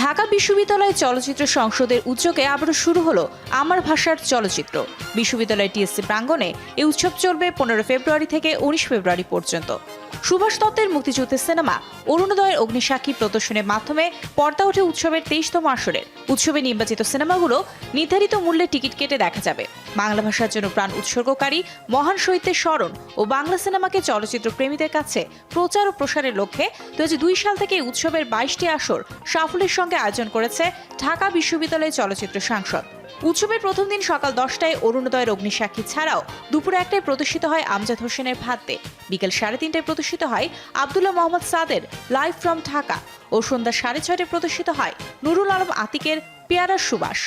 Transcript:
ঢাকা বিশ্ববিদ্যালয় চলচ্চিত্র সংসদের উদ্যোগে আবারও শুরু হলো আমার ভাষার চলচ্চিত্র। বিশ্ববিদ্যালয় টিএসসি প্রাঙ্গণে এই উৎসব চলবে পনেরো ফেব্রুয়ারি থেকে উনিশ ফেব্রুয়ারি পর্যন্ত। সুভাষ দত্তের মুক্তিযুদ্ধের সিনেমা অরুণোদয়ের অগ্নিসাক্ষী প্রদর্শনের মাধ্যমে পর্দা ওঠে উৎসবের তেইশতম আসরের উৎসবে নির্বাচিত সিনেমাগুলো নির্ধারিত মূল্যে টিকিট কেটে দেখা যাবে। বাংলা ভাষার জন্য প্রাণ উৎসর্গকারী, মহান সাহিত্যের স্মরণ ও বাংলা সিনেমাকে চলচ্চিত্র প্রেমীদের কাছে প্রচার ও প্রসারের লক্ষ্যে দু দুই সাল থেকে উৎসবের বাইশটি আসর সাফল্যের সঙ্গে আয়োজন করেছে ঢাকা বিশ্ববিদ্যালয় চলচ্চিত্র সাংসদ। উৎসবের প্রথম দিন সকাল দশটায় অরুণোদয়ের অগ্নিসাক্ষী ছাড়াও দুপুর একটায় প্রদর্শিত হয় আমজাদ হোসেনের ভাতে। বিকেল সাড়ে তিনটায় প্রদর্শিত হয় আবদুল্লাহ মোহাম্মদ সাদের লাইভ ফ্রম ঢাকা ও সন্ধ্যা সাড়ে ছয়টায় প্রদর্শিত হয় নুরুল আলম আতিকের পেয়ারার সুবাস।